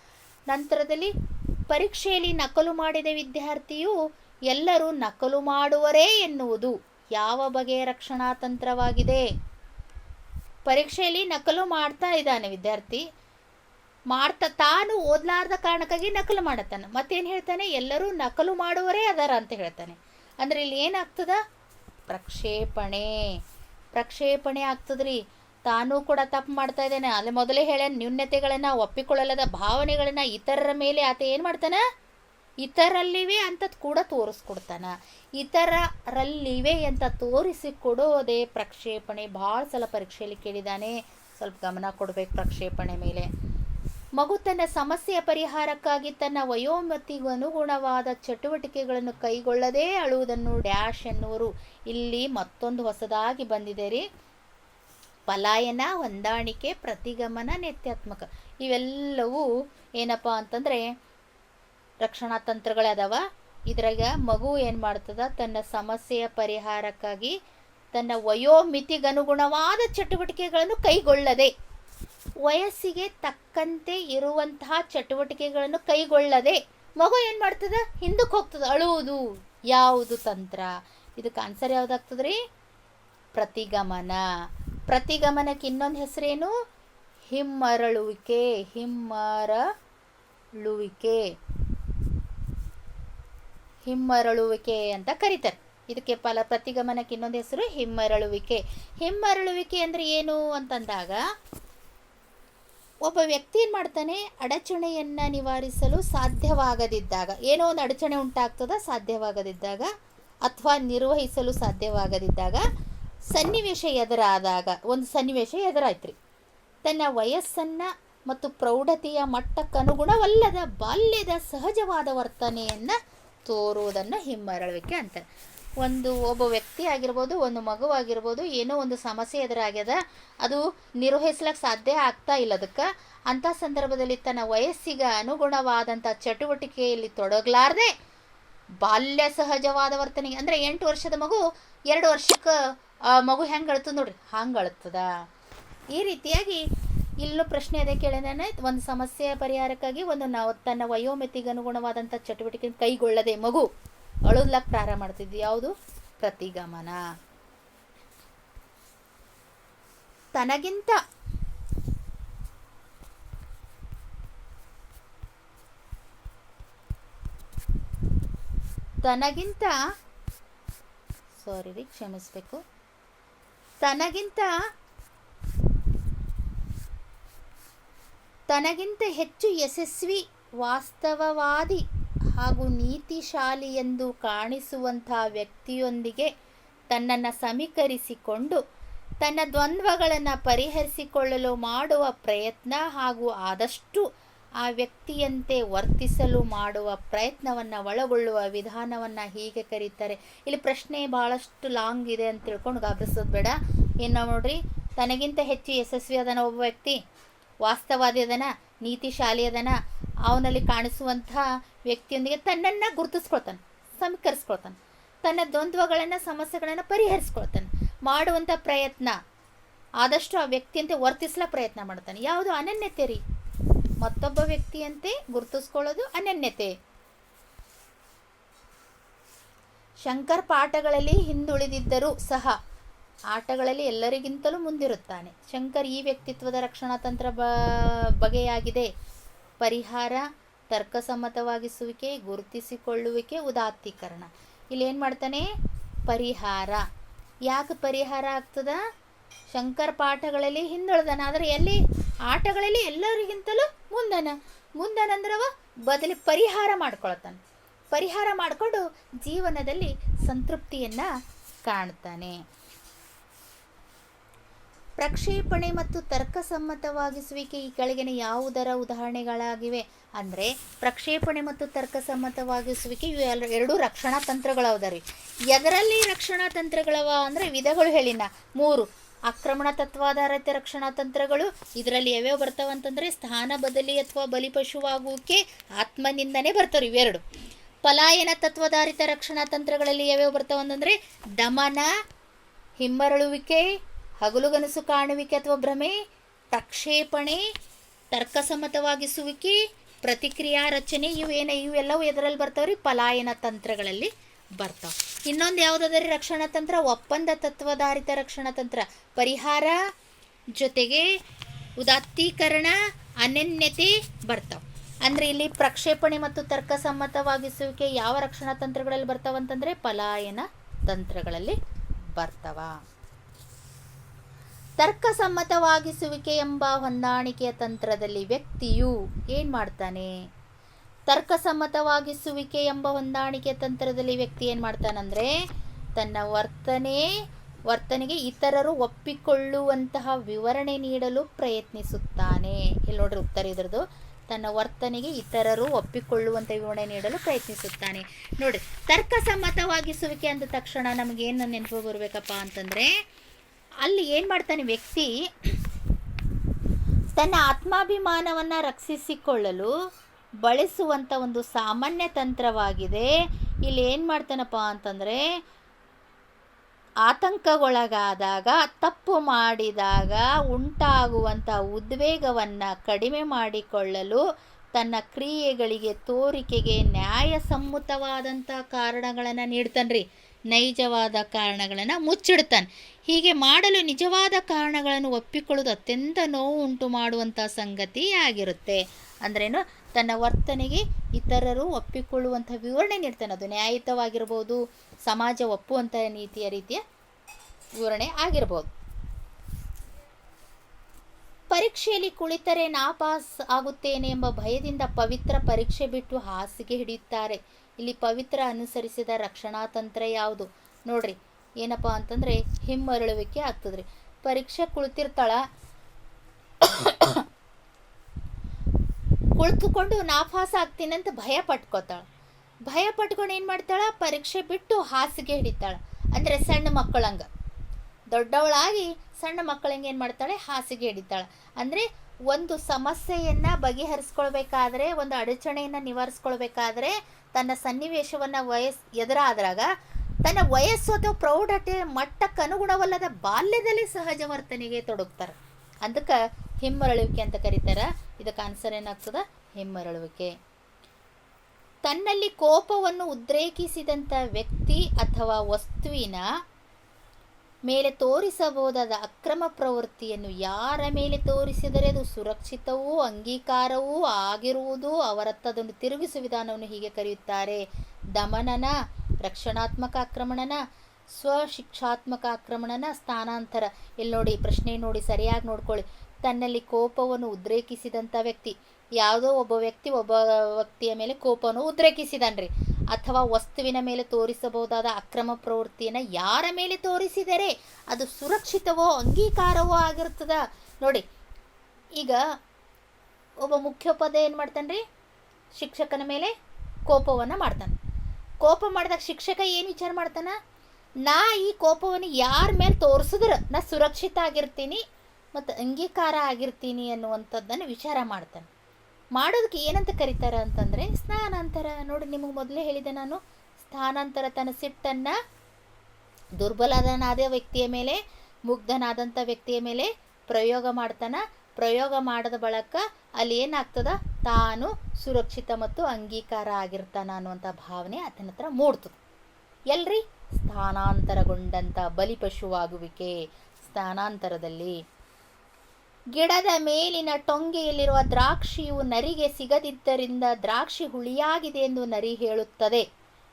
ನಂತರದಲ್ಲಿ ಪರೀಕ್ಷೆಯಲ್ಲಿ ನಕಲು ಮಾಡಿದ ವಿದ್ಯಾರ್ಥಿಯು ಎಲ್ಲರೂ ನಕಲು ಮಾಡುವರೇ ಎನ್ನುವುದು ಯಾವ ಬಗೆಯ ರಕ್ಷಣಾ ತಂತ್ರವಾಗಿದೆ? ಪರೀಕ್ಷೆಯಲ್ಲಿ ನಕಲು ಮಾಡ್ತಾ ಇದ್ದಾನೆ ವಿದ್ಯಾರ್ಥಿ. ಮಾಡ್ತಾ ತಾನು ಓದ್ಲಾರ್ದ ಕಾರಣಕ್ಕಾಗಿ ನಕಲು ಮಾಡತ್ತಾನೆ. ಮತ್ತೇನು ಹೇಳ್ತಾನೆ? ಎಲ್ಲರೂ ನಕಲು ಮಾಡುವರೇ ಅದಾರ ಅಂತ ಹೇಳ್ತಾನೆ. ಅಂದ್ರೆ ಇಲ್ಲಿ ಏನಾಗ್ತದ? ಪ್ರಕ್ಷೇಪಣೆ. ಪ್ರಕ್ಷೇಪಣೆ ಆಗ್ತದ್ರಿ. ತಾನೂ ಕೂಡ ತಪ್ಪು ಮಾಡ್ತಾ ಇದ್ದಾನೆ. ಅಲ್ಲಿ ಮೊದಲೇ ಹೇಳ ನ್ಯೂನ್ಯತೆಗಳನ್ನು ಒಪ್ಪಿಕೊಳ್ಳಲದ ಭಾವನೆಗಳನ್ನು ಇತರರ ಮೇಲೆ ಆತ ಏನು ಮಾಡ್ತಾನ? ಇತರಲ್ಲಿವೆ ಅಂತ ಕೂಡ ತೋರಿಸ್ಕೊಡ್ತಾನ. ಇತರರಲ್ಲಿವೆ ಅಂತ ತೋರಿಸಿ ಕೊಡೋದೇ ಪ್ರಕ್ಷೇಪಣೆ. ಭಾಳ ಸಲ ಪರೀಕ್ಷೆಯಲ್ಲಿ ಕೇಳಿದ್ದಾನೆ ಸ್ವಲ್ಪ ಗಮನ ಕೊಡಬೇಕು ಪ್ರಕ್ಷೇಪಣೆ ಮೇಲೆ. ಮಗು ತನ್ನ ಸಮಸ್ಯೆಯ ಪರಿಹಾರಕ್ಕಾಗಿ ತನ್ನ ವಯೋಮತಿಗೂ ಅನುಗುಣವಾದ ಚಟುವಟಿಕೆಗಳನ್ನು ಕೈಗೊಳ್ಳದೇ ಅಳುವುದನ್ನು ಡ್ಯಾಶ್ ಎನ್ನುವರು. ಇಲ್ಲಿ ಮತ್ತೊಂದು ಹೊಸದಾಗಿ ಬಂದಿದೆ ರೀ. ಪಲಾಯನ, ಹೊಂದಾಣಿಕೆ, ಪ್ರತಿಗಮನ, ನಿತ್ಯಾತ್ಮಕ. ಇವೆಲ್ಲವೂ ಏನಪ್ಪ ಅಂತಂದರೆ ರಕ್ಷಣಾ ತಂತ್ರಗಳದಾವ ಇದ್ರಾಗ ಮಗು ಏನು ಮಾಡ್ತದ? ತನ್ನ ಸಮಸ್ಯೆಯ ಪರಿಹಾರಕ್ಕಾಗಿ ತನ್ನ ವಯೋಮಿತಿಗನುಗುಣವಾದ ಚಟುವಟಿಕೆಗಳನ್ನು ಕೈಗೊಳ್ಳದೆ ವಯಸ್ಸಿಗೆ ತಕ್ಕಂತೆ ಇರುವಂತಹ ಚಟುವಟಿಕೆಗಳನ್ನು ಕೈಗೊಳ್ಳದೆ ಮಗು ಏನು ಮಾಡ್ತದ? ಹಿಂದಕ್ಕೆ ಹೋಗ್ತದ, ಅಳುವುದು. ಯಾವುದು ತಂತ್ರ? ಇದಕ್ಕೆ ಆನ್ಸರ್ ಯಾವ್ದಾಗ್ತದ್ರಿ? ಪ್ರತಿಗಮನ. ಪ್ರತಿಗಮನಕ್ಕೆ ಇನ್ನೊಂದು ಹೆಸರೇನು? ಹಿಮ್ಮರಳುವಿಕೆ. ಹಿಮ್ಮರಳುವಿಕೆ. ಹಿಮ್ಮರಳುವಿಕೆ ಅಂತ ಕರೀತಾರೆ. ಇದಕ್ಕೆ ಪಲ ಪ್ರತಿಗಮನಕ್ಕೆ ಇನ್ನೊಂದು ಹೆಸರು ಹಿಮ್ಮರಳುವಿಕೆ. ಹಿಮ್ಮರಳುವಿಕೆ ಅಂದರೆ ಏನು ಅಂತಂದಾಗ ಒಬ್ಬ ವ್ಯಕ್ತಿ ಏನು ಮಾಡ್ತಾನೆ? ಅಡಚಣೆಯನ್ನು ನಿವಾರಿಸಲು ಸಾಧ್ಯವಾಗದಿದ್ದಾಗ, ಏನೋ ಒಂದು ಅಡಚಣೆ ಉಂಟಾಗ್ತದ, ಸಾಧ್ಯವಾಗದಿದ್ದಾಗ, ಅಥವಾ ನಿರ್ವಹಿಸಲು ಸಾಧ್ಯವಾಗದಿದ್ದಾಗ, ಸನ್ನಿವೇಶ ಎದುರಾದಾಗ, ಒಂದು ಸನ್ನಿವೇಶ ಎದುರಾಯ್ತು ರೀ ತನ್ನ ವಯಸ್ಸನ್ನು ಮತ್ತು ಪ್ರೌಢತೆಯ ಮಟ್ಟಕ್ಕನುಗುಣವಲ್ಲದ ಬಾಲ್ಯದ ಸಹಜವಾದ ವರ್ತನೆಯನ್ನು ತೋರುವುದನ್ನು ಹಿಮ್ಮರಳುವಿಕೆ ಅಂತಾರೆ. ಒಂದು ಒಬ್ಬ ವ್ಯಕ್ತಿ ಆಗಿರ್ಬೋದು, ಒಂದು ಮಗುವಾಗಿರ್ಬೋದು ಏನೋ ಒಂದು ಸಮಸ್ಯೆ ಎದುರಾಗ್ಯದ, ಅದು ನಿರ್ವಹಿಸ್ಲಿಕ್ಕೆ ಸಾಧ್ಯ ಆಗ್ತಾ ಇಲ್ಲ ಅದಕ್ಕೆ. ಅಂಥ ಸಂದರ್ಭದಲ್ಲಿ ತನ್ನ ವಯಸ್ಸಿಗೆ ಅನುಗುಣವಾದಂಥ ಚಟುವಟಿಕೆಯಲ್ಲಿ ತೊಡಗಲಾರ್ದೆ, ಬಾಲ್ಯ ಸಹಜವಾದ ವರ್ತನೆ, ಅಂದರೆ ಎಂಟು ವರ್ಷದ ಮಗು, ಎರಡು ವರ್ಷಕ್ಕೆ ಮಗು ಹೆಂಗೆ ಅಳ್ತದೆ ನೋಡ್ರಿ, ಹಂಗೆ ಅಳ್ತದ. ಈ ರೀತಿಯಾಗಿ ಇಲ್ಲೂ ಪ್ರಶ್ನೆ ಅದೇ ಕೇಳಿದಾನೆ ಒಂದು ಸಮಸ್ಯೆ ಪರಿಹಾರಕ್ಕಾಗಿ ಒಂದು ನಾವು ತನ್ನ ವಯೋಮಿತಿಗೆ ಅನುಗುಣವಾದಂಥ ಚಟುವಟಿಕೆ ಕೈಗೊಳ್ಳದೆ ಮಗು ಅಳುದ್ಲಕ್ಕೆ ಪ್ರಾರಂಭ ಮಾಡ್ತಿದ್ವಿ ಯಾವುದು? ಪ್ರತಿಗಮನ. ತನಗಿಂತ ತನಗಿಂತ ಸಾರಿ ರೀ, ಕ್ಷಮಿಸ್ಬೇಕು. ತನಗಿಂತ ತನಗಿಂತ ಹೆಚ್ಚು ಯಶಸ್ವಿ ವಾಸ್ತವವಾದಿ ಹಾಗೂ ನೀತಿಶಾಲಿ ಎಂದು ಕಾಣಿಸುವಂಥ ವ್ಯಕ್ತಿಯೊಂದಿಗೆ ತನ್ನನ್ನು ಸಮೀಕರಿಸಿಕೊಂಡು ತನ್ನ ದ್ವಂದ್ವಗಳನ್ನು ಪರಿಹರಿಸಿಕೊಳ್ಳಲು ಮಾಡುವ ಪ್ರಯತ್ನ ಹಾಗೂ ಆದಷ್ಟು ಆ ವ್ಯಕ್ತಿಯಂತೆ ವರ್ತಿಸಲು ಮಾಡುವ ಪ್ರಯತ್ನವನ್ನು ಒಳಗೊಳ್ಳುವ ವಿಧಾನವನ್ನು ಹೀಗೆ ಕರೀತಾರೆ. ಇಲ್ಲಿ ಪ್ರಶ್ನೆ ಭಾಳಷ್ಟು ಲಾಂಗ್ ಇದೆ ಅಂತ ತಿಳ್ಕೊಂಡು ಗಾಬರಿಸೋದು ಬೇಡ. ಏನು ನೋಡ್ರಿ, ತನಗಿಂತ ಹೆಚ್ಚು ಯಶಸ್ವಿ ಅದನ ಒಬ್ಬ ವ್ಯಕ್ತಿ, ವಾಸ್ತವಾದಿ ಅದನ ಅವನಲ್ಲಿ ಕಾಣಿಸುವಂಥ ವ್ಯಕ್ತಿಯೊಂದಿಗೆ ತನ್ನನ್ನು ಗುರುತಿಸ್ಕೊಳ್ತಾನೆ, ಸಮೀಕರಿಸ್ಕೊಳ್ತಾನೆ. ತನ್ನ ದ್ವಂದ್ವಗಳನ್ನು, ಸಮಸ್ಯೆಗಳನ್ನು ಪರಿಹರಿಸ್ಕೊಳ್ತಾನೆ. ಮಾಡುವಂಥ ಪ್ರಯತ್ನ, ಆದಷ್ಟು ಆ ವ್ಯಕ್ತಿಯಂತೆ ವರ್ತಿಸ್ಲ ಪ್ರಯತ್ನ ಮಾಡ್ತಾನೆ. ಯಾವುದು ಅನನ್ಯತೆ ರೀ? ಮತ್ತೊಬ್ಬ ವ್ಯಕ್ತಿಯಂತೆ ಗುರುತಿಸ್ಕೊಳ್ಳೋದು ಅನನ್ಯತೆ. ಶಂಕರ್ ಪಾಠಗಳಲ್ಲಿ ಹಿಂದುಳಿದಿದ್ದರೂ ಸಹ ಆಟಗಳಲ್ಲಿ ಎಲ್ಲರಿಗಿಂತಲೂ ಮುಂದಿರುತ್ತಾನೆ. ಶಂಕರ್ ಈ ವ್ಯಕ್ತಿತ್ವದ ರಕ್ಷಣಾ ತಂತ್ರ ಬಗೆಯಾಗಿದೆ. ಪರಿಹಾರ ತರ್ಕಸಮ್ಮತವಾಗಿಸುವಿಕೆ, ಗುರುತಿಸಿಕೊಳ್ಳುವಿಕೆ, ಉದಾತ್ತೀಕರಣ. ಇಲ್ಲಿ ಏನು ಮಾಡ್ತಾನೆ? ಪರಿಹಾರ. ಯಾಕೆ ಪರಿಹಾರ ಆಗ್ತದ? ಶಂಕರ್ ಪಾಠಗಳಲ್ಲಿ ಹಿಂದುಳಿದನ. ಆದರೆ ಎಲ್ಲಿ? ಆಟಗಳಲ್ಲಿ ಎಲ್ಲರಿಗಿಂತಲೂ ಮುಂದನ. ಮುಂದನಂದ್ರವ ಬದಲಿ ಪರಿಹಾರ ಮಾಡ್ಕೊಳ್ತಾನೆ. ಪರಿಹಾರ ಮಾಡಿಕೊಂಡು ಜೀವನದಲ್ಲಿ ಸಂತೃಪ್ತಿಯನ್ನು ಕಾಣ್ತಾನೆ. ಪ್ರಕ್ಷೇಪಣೆ ಮತ್ತು ತರ್ಕಸಮ್ಮತವಾಗಿಸುವಿಕೆ ಈ ಕೆಳಗಿನ ಯಾವುದರ ಉದಾಹರಣೆಗಳಾಗಿವೆ? ಅಂದರೆ ಪ್ರಕ್ಷೇಪಣೆ ಮತ್ತು ತರ್ಕಸಮ್ಮತವಾಗಿಸುವಿಕೆ ಇವು ಎರಡೂ ರಕ್ಷಣಾ ತಂತ್ರಗಳವ ರೀ ಎದರಲ್ಲಿ ರಕ್ಷಣಾ ತಂತ್ರಗಳವ ಅಂದರೆ ವಿಧಗಳು ಹೇಳಿನ. ಮೂರು, ಆಕ್ರಮಣ ತತ್ವಾಧಾರಿತ ರಕ್ಷಣಾ ತಂತ್ರಗಳು. ಇದರಲ್ಲಿ ಯಾವ್ಯಾವ ಬರ್ತಾವಂತಂದರೆ ಸ್ಥಾನ ಬದಲಿ ಅಥವಾ ಬಲಿಪಶುವಾಗುವಿಕೆ ಆತ್ಮನಿಂದನೇ ಬರ್ತಾರೆ ಇವೆರಡು ಪಲಾಯನ ತತ್ವಾಧಾರಿತ ರಕ್ಷಣಾ ತಂತ್ರಗಳಲ್ಲಿ ಯಾವ್ಯಾವ ಬರ್ತಾವಂತಂದರೆ ದಮನ, ಹಿಮ್ಮರಳುವಿಕೆ ಹಗಲುಗನಸು ಕಾಣುವಿಕೆ ಅಥವಾ ಭ್ರಮೆ, ಪ್ರಕ್ಷೇಪಣೆ, ತರ್ಕಸಮ್ಮತವಾಗಿಸುವಿಕೆ, ಪ್ರತಿಕ್ರಿಯಾ ರಚನೆ ಇವೇನ ಇವೆಲ್ಲವೂ ಎದರಲ್ಲಿ ಬರ್ತಾವ್ರಿ? ಪಲಾಯನ ತಂತ್ರಗಳಲ್ಲಿ ಬರ್ತಾವೆ. ಇನ್ನೊಂದು ಯಾವುದಾದ್ರಿ ರಕ್ಷಣಾ ತಂತ್ರ? ಒಪ್ಪಂದ ತತ್ವಾಧಾರಿತ ರಕ್ಷಣಾ ತಂತ್ರ. ಪರಿಹಾರ ಜೊತೆಗೆ ಉದಾತ್ತೀಕರಣ, ಅನನ್ಯತೆ ಬರ್ತಾವೆ. ಅಂದರೆ ಇಲ್ಲಿ ಪ್ರಕ್ಷೇಪಣೆ ಮತ್ತು ತರ್ಕಸಮ್ಮತವಾಗಿಸುವಿಕೆ ಯಾವ ರಕ್ಷಣಾ ತಂತ್ರಗಳಲ್ಲಿ ಬರ್ತಾವಂತಂದರೆ ಪಲಾಯನ ತಂತ್ರಗಳಲ್ಲಿ ಬರ್ತಾವ. ತರ್ಕಸಮ್ಮತವಾಗಿಸುವಿಕೆ ಎಂಬ ಹೊಂದಾಣಿಕೆಯ ತಂತ್ರದಲ್ಲಿ ವ್ಯಕ್ತಿಯು ಏನು ಮಾಡ್ತಾನೆ? ತರ್ಕಸಮ್ಮತವಾಗಿಸುವಿಕೆ ಎಂಬ ಹೊಂದಾಣಿಕೆ ತಂತ್ರದಲ್ಲಿ ವ್ಯಕ್ತಿ ಏನು ಮಾಡ್ತಾನಂದರೆ ತನ್ನ ವರ್ತನೆ, ವರ್ತನೆಗೆ ಇತರರು ಒಪ್ಪಿಕೊಳ್ಳುವಂತಹ ವಿವರಣೆ ನೀಡಲು ಪ್ರಯತ್ನಿಸುತ್ತಾನೆ. ಇಲ್ಲಿ ನೋಡ್ರಿ ಉತ್ತರ ಇದ್ರದ್ದು. ತನ್ನ ವರ್ತನೆಗೆ ಇತರರು ಒಪ್ಪಿಕೊಳ್ಳುವಂಥ ವಿವರಣೆ ನೀಡಲು ಪ್ರಯತ್ನಿಸುತ್ತಾನೆ. ನೋಡಿ ತರ್ಕಸಮ್ಮತವಾಗಿಸುವಿಕೆ ಅಂದ ತಕ್ಷಣ ನಮಗೇನು ನೆನಪು ಬರಬೇಕಪ್ಪ ಅಂತಂದರೆ ಅಲ್ಲಿ ಏನು ಮಾಡ್ತಾನೆ ವ್ಯಕ್ತಿ? ತನ್ನ ಆತ್ಮಾಭಿಮಾನವನ್ನು ರಕ್ಷಿಸಿಕೊಳ್ಳಲು ಬಳಸುವಂಥ ಒಂದು ಸಾಮಾನ್ಯ ತಂತ್ರವಾಗಿದೆ. ಇಲ್ಲಿ ಏನು ಮಾಡ್ತಾನಪ್ಪ ಅಂತಂದರೆ, ಆತಂಕಗೊಳಗಾದಾಗ, ತಪ್ಪು ಮಾಡಿದಾಗ ಉಂಟಾಗುವಂಥ ಉದ್ವೇಗವನ್ನು ಕಡಿಮೆ ಮಾಡಿಕೊಳ್ಳಲು ತನ್ನ ಕ್ರಿಯೆಗಳಿಗೆ ತೋರಿಕೆಗೆ ನ್ಯಾಯಸಮ್ಮತವಾದಂಥ ಕಾರಣಗಳನ್ನು ನೀಡ್ತಾನ್ರಿ. ನೈಜವಾದ ಕಾರಣಗಳನ್ನು ಮುಚ್ಚಿಡ್ತಾನೆ. ಹೀಗೆ ಮಾಡಲು ನಿಜವಾದ ಕಾರಣಗಳನ್ನು ಒಪ್ಪಿಕೊಳ್ಳೋದು ಅತ್ಯಂತ ನೋವು ಉಂಟು ಮಾಡುವಂಥ ಸಂಗತಿ ಆಗಿರುತ್ತೆ ಅಂದ್ರೇನು? ತನ್ನ ವರ್ತನೆಗೆ ಇತರರು ಒಪ್ಪಿಕೊಳ್ಳುವಂಥ ವಿವರಣೆ ನೀಡ್ತಾನೆ. ಅದು ನ್ಯಾಯಯುತವಾಗಿರ್ಬೋದು, ಸಮಾಜ ಒಪ್ಪುವಂಥ ನೀತಿಯ ರೀತಿಯ ವಿವರಣೆ ಆಗಿರ್ಬೋದು. ಪರೀಕ್ಷೆಯಲ್ಲಿ ಕುಳಿತರೆ ನಾಪಾಸ್ ಆಗುತ್ತೇನೆ ಎಂಬ ಭಯದಿಂದ ಪವಿತ್ರ ಪರೀಕ್ಷೆ ಬಿಟ್ಟು ಹಾಸಿಗೆ ಹಿಡಿಯುತ್ತಾರೆ. ಇಲ್ಲಿ ಪವಿತ್ರ ಅನುಸರಿಸಿದ ರಕ್ಷಣಾ ತಂತ್ರ ಯಾವುದು? ನೋಡ್ರಿ ಏನಪ್ಪ ಅಂತಂದ್ರೆ ಹಿಮ್ಮರಳುವಿಕೆ ಆಗ್ತದ್ರಿ. ಪರೀಕ್ಷೆ ಕುಳಿತಿರ್ತಾಳ, ಕುಳಿತುಕೊಂಡು ನಾಪಾಸ್ ಆಗ್ತೀನಿ ಅಂತ ಭಯ ಪಟ್ಕೋತಾಳ. ಭಯ ಪಟ್ಕೊಂಡು ಏನು ಮಾಡ್ತಾಳ? ಪರೀಕ್ಷೆ ಬಿಟ್ಟು ಹಾಸಿಗೆ ಹಿಡಿತಾಳ. ಅಂದರೆ ಸಣ್ಣ ಮಕ್ಕಳಂಗ ದೊಡ್ಡವಳಾಗಿ ಸಣ್ಣ ಮಕ್ಕಳಂಗೆ ಏನು ಮಾಡ್ತಾಳೆ? ಹಾಸಿಗೆ ಹಿಡಿತಾಳ. ಅಂದರೆ ಒಂದು ಸಮಸ್ಯೆಯನ್ನು ಬಗೆಹರಿಸ್ಕೊಳ್ಬೇಕಾದ್ರೆ, ಒಂದು ಅಡಚಣೆಯನ್ನು ನಿವಾರಿಸ್ಕೊಳ್ಬೇಕಾದ್ರೆ, ತನ್ನ ಸನ್ನಿವೇಶವನ್ನು ವಯಸ್ ಎದುರಾದ್ರಾಗ ತನ್ನ ವಯಸ್ಸು ಅಥವಾ ಪ್ರೌಢತೆ ಮಟ್ಟಕ್ಕೆ ಅನುಗುಣವಲ್ಲದ ಬಾಲ್ಯದಲ್ಲಿ ಸಹಜ ವರ್ತನೆಗೆ ತೊಡಗ್ತಾರೆ. ಅದಕ್ಕೆ ಹಿಮ್ಮರಳುವಿಕೆ ಅಂತ ಕರೀತಾರೆ. ಇದಕ್ಕೆ ಆನ್ಸರ್ ಏನಾಗ್ತದ? ಹಿಮ್ಮರಳುವಿಕೆ. ತನ್ನಲ್ಲಿ ಕೋಪವನ್ನು ಉದ್ರೇಕಿಸಿದಂಥ ವ್ಯಕ್ತಿ ಅಥವಾ ವಸ್ತುವಿನ ಮೇಲೆ ತೋರಿಸಬಹುದಾದ ಅಕ್ರಮ ಪ್ರವೃತ್ತಿಯನ್ನು ಯಾರ ಮೇಲೆ ತೋರಿಸಿದರೆ ಅದು ಸುರಕ್ಷಿತವೂ, ಅಂಗೀಕಾರವೂ ಆಗಿರುವುದು, ಅವರತ್ತದನ್ನು ತಿರುಗಿಸುವ ವಿಧಾನವನ್ನು ಹೀಗೆ ಕರೆಯುತ್ತಾರೆ. ದಮನನ ರಕ್ಷಣಾತ್ಮಕ ಆಕ್ರಮಣನ, ಸ್ವಶಿಕ್ಷಾತ್ಮಕ ಆಕ್ರಮಣನ ಸ್ಥಾನಾಂತರ. ಇಲ್ಲಿ ನೋಡಿ, ಪ್ರಶ್ನೆ ನೋಡಿ, ಸರಿಯಾಗಿ ನೋಡ್ಕೊಳ್ಳಿ. ತನ್ನಲ್ಲಿ ಕೋಪವನ್ನು ಉದ್ರೇಕಿಸಿದಂಥ ವ್ಯಕ್ತಿ. ಯಾವುದೋ ಒಬ್ಬ ವ್ಯಕ್ತಿ, ಒಬ್ಬ ವ್ಯಕ್ತಿಯ ಮೇಲೆ ಕೋಪವನ್ನು ಉದ್ರೇಕಿಸಿದನ್ರಿ. ಅಥವಾ ವಸ್ತುವಿನ ಮೇಲೆ ತೋರಿಸಬಹುದಾದ ಅಕ್ರಮ ಪ್ರವೃತ್ತಿಯನ್ನು ಯಾರ ಮೇಲೆ ತೋರಿಸಿದರೆ ಅದು ಸುರಕ್ಷಿತವೋ, ಅಂಗೀಕಾರವೋ ಆಗಿರ್ತದ? ನೋಡಿ, ಈಗ ಒಬ್ಬ ಮುಖ್ಯೋಪಾಧ್ಯಾಯ ಏನು ಮಾಡ್ತಾನೆ ರೀ ಶಿಕ್ಷಕನ ಮೇಲೆ ಕೋಪವನ್ನು ಮಾಡ್ತಾನೆ. ಕೋಪ ಮಾಡಿದಾಗ ಶಿಕ್ಷಕ ಏನು ವಿಚಾರ ಮಾಡ್ತಾನ? ನಾ ಈ ಕೋಪವನ್ನು ಯಾರ ಮೇಲೆ ತೋರಿಸಿದ್ರೆ ನಾ ಸುರಕ್ಷಿತ ಆಗಿರ್ತೀನಿ ಮತ್ತು ಅಂಗೀಕಾರ ಆಗಿರ್ತೀನಿ ಅನ್ನುವಂಥದ್ದನ್ನು ವಿಚಾರ ಮಾಡ್ತಾನೆ. ಮಾಡೋದಕ್ಕೆ ಏನಂತ ಕರೀತಾರ ಅಂತಂದರೆ, ಸ್ನಾನಾಂತರ. ನೋಡಿ, ನಿಮಗೆ ಮೊದಲೇ ಹೇಳಿದೆ ನಾನು. ಸ್ಥಾನಾಂತರ ತನ್ನ ಸಿಟ್ಟನ್ನು ದುರ್ಬಲನಾದ ವ್ಯಕ್ತಿಯ ಮೇಲೆ ಮುಗ್ಧನಾದಂಥ ವ್ಯಕ್ತಿಯ ಮೇಲೆ ಪ್ರಯೋಗ ಮಾಡ್ತಾನೆ. ಪ್ರಯೋಗ ಮಾಡದ ಬಳಕ ಅಲ್ಲಿ ಏನಾಗ್ತದ? ತಾನು ಸುರಕ್ಷಿತ ಮತ್ತು ಅಂಗೀಕಾರ ಆಗಿರ್ತಾನ ಅನ್ನುವಂಥ ಭಾವನೆ ಆತನ ಹತ್ರ ಮೂಡ್ತದೆ. ಎಲ್ರಿ? ಸ್ಥಾನಾಂತರಗೊಂಡಂಥ ಬಲಿಪಶುವಾಗುವಿಕೆ ಸ್ಥಾನಾಂತರದಲ್ಲಿ. ಗಿಡದ ಮೇಲಿನ ಟೊಂಗೆಯಲ್ಲಿರುವ ದ್ರಾಕ್ಷಿಯು ನರಿಗೆ ಸಿಗದಿದ್ದರಿಂದ ದ್ರಾಕ್ಷಿ ಹುಳಿಯಾಗಿದೆ ಎಂದು ನರಿ ಹೇಳುತ್ತದೆ.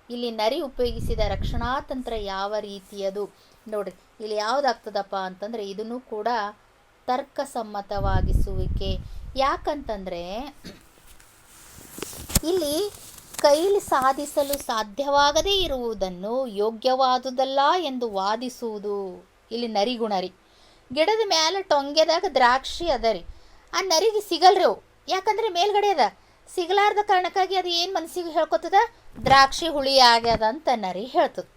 ಇಲ್ಲಿ ನರಿ ಉಪಯೋಗಿಸಿದ ರಕ್ಷಣಾ ತಂತ್ರ ಯಾವ ರೀತಿಯದು? ನೋಡಿ, ಇಲ್ಲಿ ಯಾವುದಾಗ್ತದಪ್ಪ ಅಂತಂದರೆ ಇದನ್ನು ಕೂಡ ತರ್ಕಸಮ್ಮತವಾಗಿಸುವಿಕೆ. ಯಾಕಂತಂದರೆ ಇಲ್ಲಿ ಕೈಲಿ ಸಾಧಿಸಲು ಸಾಧ್ಯವಾಗದೇ ಇರುವುದನ್ನು ಯೋಗ್ಯವಾದುದಲ್ಲ ಎಂದು ವಾದಿಸುವುದು. ಇಲ್ಲಿ ನರಿಗುಣರಿ ಗಿಡದ ಮ್ಯಾಲೆ ಟೊಂಗೆದಾಗ ದ್ರಾಕ್ಷಿ ಅದ ರೀ. ಆ ನರಿಗೆ ಸಿಗಲ್ರಿ ಅವು. ಯಾಕಂದ್ರೆ ಮೇಲ್ಗಡೆ ಅದ. ಸಿಗಲಾರ್ದ ಕಾರಣಕ್ಕಾಗಿ ಅದು ಏನು ಮನಸ್ಸಿಗೆ ಹೇಳ್ಕೊತದ? ದ್ರಾಕ್ಷಿ ಹುಳಿ ಆಗ್ಯದ ಅಂತ ನರಿ ಹೇಳ್ತದೆ.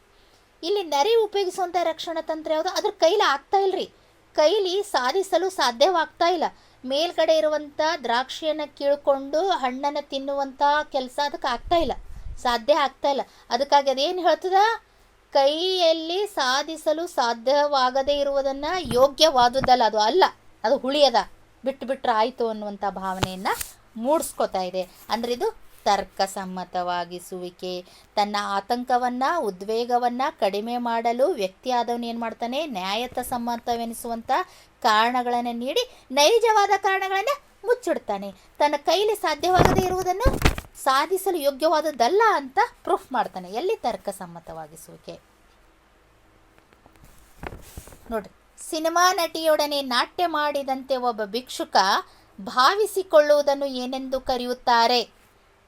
ಇಲ್ಲಿ ನರಿ ಉಪಯೋಗಿಸುವಂಥ ರಕ್ಷಣಾ ತಂತ್ರ ಯಾವುದು? ಅದ್ರ ಕೈಲಿ ಆಗ್ತಾ ಇಲ್ರಿ. ಕೈಲಿ ಸಾಧಿಸಲು ಸಾಧ್ಯವಾಗ್ತಾ ಇಲ್ಲ. ಮೇಲ್ಗಡೆ ಇರುವಂಥ ದ್ರಾಕ್ಷಿಯನ್ನು ಕೀಳ್ಕೊಂಡು ಹಣ್ಣನ್ನು ತಿನ್ನುವಂಥ ಕೆಲಸ ಅದಕ್ಕೆ ಆಗ್ತಾ ಇಲ್ಲ. ಸಾಧ್ಯ ಆಗ್ತಾ ಇಲ್ಲ. ಅದಕ್ಕಾಗಿ ಅದೇನು ಹೇಳ್ತದ? ಕೈಯಲ್ಲಿ ಸಾಧಿಸಲು ಸಾಧ್ಯವಾಗದೇ ಇರುವುದನ್ನು ಯೋಗ್ಯವಾದುದಲ್ಲ ಅದು ಅಲ್ಲ, ಅದು ಹುಳಿಯದ. ಬಿಟ್ಟು ಬಿಟ್ಟರೆ ಆಯಿತು ಅನ್ನುವಂಥ ಭಾವನೆಯನ್ನು ಮೂಡಿಸ್ಕೊತಾ ಇದೆ. ಅಂದರೆ ಇದು ತರ್ಕಸಮ್ಮತವಾಗಿಸುವಿಕೆ. ತನ್ನ ಆತಂಕವನ್ನು, ಉದ್ವೇಗವನ್ನು ಕಡಿಮೆ ಮಾಡಲು ವ್ಯಕ್ತಿ ಆದವನು ಏನು ಮಾಡ್ತಾನೆ? ನ್ಯಾಯತ ಸಮ್ಮತವೆನಿಸುವಂಥ ಕಾರಣಗಳನ್ನು ನೀಡಿ, ನೈಜವಾದ ಕಾರಣಗಳನ್ನು ಮುಚ್ಚಿಡ್ತಾನೆ. ತನ್ನ ಕೈಲಿ ಸಾಧ್ಯವಾಗದೇ ಇರುವುದನ್ನು ಸಾಧಿಸಲು ಯೋಗ್ಯವಾದದ್ದಲ್ಲ ಅಂತ ಪ್ರೂಫ್ ಮಾಡ್ತಾನೆ. ಎಲ್ಲಿ ತರ್ಕಸಮ್ಮತವಾಗಿಸುವಿಕೆ? ನೋಡ್ರಿ, ಸಿನಿಮಾ ನಟಿಯೊಡನೆ ನಾಟ್ಯ ಮಾಡಿದಂತೆ ಒಬ್ಬ ಭಿಕ್ಷುಕ ಭಾವಿಸಿಕೊಳ್ಳುವುದನ್ನು ಏನೆಂದು ಕರೆಯುತ್ತಾರೆ?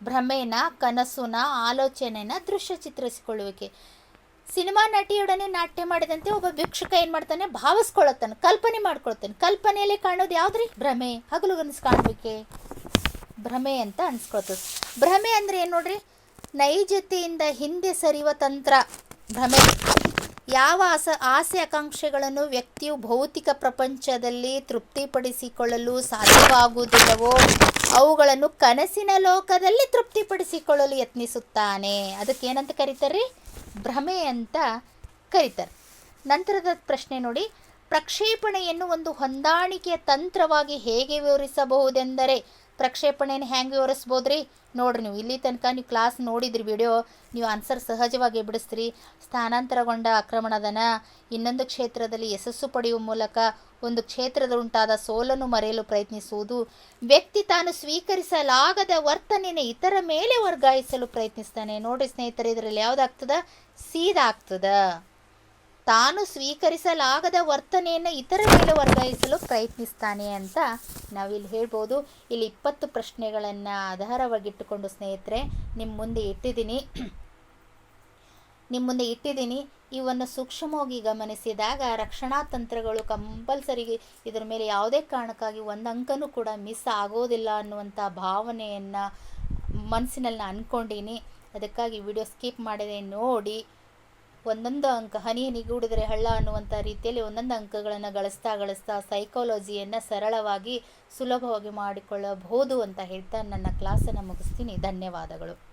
ಭ್ರಮೆನ, ಕನಸುನ, ಆಲೋಚನೆನ ದೃಶ್ಯ ಚಿತ್ರಿಸಿಕೊಳ್ಳುವಿಕೆ. ಸಿನಿಮಾ ನಟಿಯೊಡನೆ ನಾಟ್ಯ ಮಾಡಿದಂತೆ ಒಬ್ಬ ಭಿಕ್ಷುಕ ಏನು ಮಾಡ್ತಾನೆ? ಭಾವಿಸ್ಕೊಳತ್ತಾನೆ ಕಲ್ಪನೆ ಮಾಡ್ಕೊಳ್ತಾನೆ. ಕಲ್ಪನೆಯಲ್ಲಿ ಕಾಣೋದು ಯಾವ್ದ್ರಿ? ಭ್ರಮೆ. ಹಗಲು ಕನಸು ಕಾಣಬೇಕೆ ಭ್ರಮೆ ಅಂತ ಅನ್ಸ್ಕೊಳ್ತದೆ. ಭ್ರಮೆ ಅಂದರೆ ಏನು ನೋಡ್ರಿ? ನೈಜತೆಯಿಂದ ಹಿಂದೆ ಸರಿಯುವ ತಂತ್ರ. ಭ್ರಮೆ. ಯಾವ ಆಸ, ಆಸೆ ಆಕಾಂಕ್ಷೆಗಳನ್ನು ವ್ಯಕ್ತಿಯು ಭೌತಿಕ ಪ್ರಪಂಚದಲ್ಲಿ ತೃಪ್ತಿಪಡಿಸಿಕೊಳ್ಳಲು ಸಾಧ್ಯವಾಗುವುದಿಲ್ಲವೋ, ಅವುಗಳನ್ನು ಕನಸಿನ ಲೋಕದಲ್ಲಿ ತೃಪ್ತಿಪಡಿಸಿಕೊಳ್ಳಲು ಯತ್ನಿಸುತ್ತಾನೆ. ಅದಕ್ಕೆ ಏನಂತ ಕರೀತಾರೆ ಭ್ರಮೆ ಅಂತ ಕರೀತಾರೆ. ನಂತರದ ಪ್ರಶ್ನೆ ನೋಡಿ. ಪ್ರಕ್ಷೇಪಣೆಯನ್ನು ಒಂದು ಹೊಂದಾಣಿಕೆಯ ತಂತ್ರವಾಗಿ ಹೇಗೆ ವಿವರಿಸಬಹುದೆಂದರೆ ಪ್ರಕ್ಷೇಪಣೆಯನ್ನು ಹೆಂಗೆ ವಿವರಿಸ್ಬೋದ್ರಿ? ನೋಡ್ರಿ ನೀವು ಇಲ್ಲಿ ತನಕ ನೀವು ಕ್ಲಾಸ್ ನೋಡಿದ್ರಿ ವಿಡಿಯೋ ನೀವು ಆನ್ಸರ್ ಸಹಜವಾಗಿ ಬಿಡಿಸ್ತೀರಿ. ಸ್ಥಾನಾಂತರಗೊಂಡ ಆಕ್ರಮಣದನ ಇನ್ನೊಂದು ಕ್ಷೇತ್ರದಲ್ಲಿ ಯಶಸ್ಸು ಪಡೆಯುವ ಮೂಲಕ ಒಂದು ಕ್ಷೇತ್ರದ ಉಂಟಾದ ಸೋಲನ್ನು ಮರೆಯಲು ಪ್ರಯತ್ನಿಸುವುದು, ವ್ಯಕ್ತಿ ತಾನು ಸ್ವೀಕರಿಸಲಾಗದ ವರ್ತನೆಯನ್ನು ಇತರ ಮೇಲೆ ವರ್ಗಾಯಿಸಲು ಪ್ರಯತ್ನಿಸ್ತಾನೆ. ನೋಡಿ ಸ್ನೇಹಿತರೆ, ಇದರಲ್ಲಿ ಯಾವುದಾಗ್ತದ? ಸೀದಾಗ್ತದ ತಾನು ಸ್ವೀಕರಿಸಲಾಗದ ವರ್ತನೆಯನ್ನು ಇತರ ಮೇಲೆ ವರ್ಗಾಯಿಸಲು ಪ್ರಯತ್ನಿಸ್ತಾನೆ ಅಂತ ನಾವಿಲ್ಲಿ ಹೇಳ್ಬೋದು. ಇಲ್ಲಿ ಇಪ್ಪತ್ತು ಪ್ರಶ್ನೆಗಳನ್ನು ಆಧಾರವಾಗಿಟ್ಟುಕೊಂಡು ಸ್ನೇಹಿತರೆ ನಿಮ್ಮ ಮುಂದೆ ಇಟ್ಟಿದ್ದೀನಿ. ನಿಮ್ಮ ಮುಂದೆ ಇಟ್ಟಿದ್ದೀನಿ. ಇವನ್ನು ಸೂಕ್ಷ್ಮವಾಗಿ ಗಮನಿಸಿದಾಗ ರಕ್ಷಣಾ ತಂತ್ರಗಳು ಕಂಪಲ್ಸರಿ ಇದರ ಮೇಲೆ ಯಾವುದೇ ಕಾರಣಕ್ಕಾಗಿ ಒಂದು ಅಂಕನೂ ಕೂಡ ಮಿಸ್ ಆಗೋದಿಲ್ಲ ಅನ್ನುವಂಥ ಭಾವನೆಯನ್ನು ಮನಸ್ಸಿನಲ್ಲಿ ನಾನು ಅಂದ್ಕೊಂಡೀನಿ ಅದಕ್ಕಾಗಿ ವಿಡಿಯೋ ಸ್ಕಿಪ್ ಮಾಡಿದೆ ನೋಡಿ. ಒಂದೊಂದು ಅಂಕ, ಹನಿ ನಿಗೂಡಿದರೆ ಹಳ್ಳ ಅನ್ನುವಂಥ ರೀತಿಯಲ್ಲಿ ಒಂದೊಂದು ಅಂಕಗಳನ್ನು ಗಳಿಸ್ತಾ ಗಳಿಸ್ತಾ ಸೈಕಾಲಜಿಯನ್ನು ಸರಳವಾಗಿ ಸುಲಭವಾಗಿ ಮಾಡಿಕೊಳ್ಳಬಹುದು ಅಂತ ಹೇಳ್ತಾ ನನ್ನ ಕ್ಲಾಸನ್ನು ಮುಗಿಸ್ತೀನಿ. ಧನ್ಯವಾದಗಳು.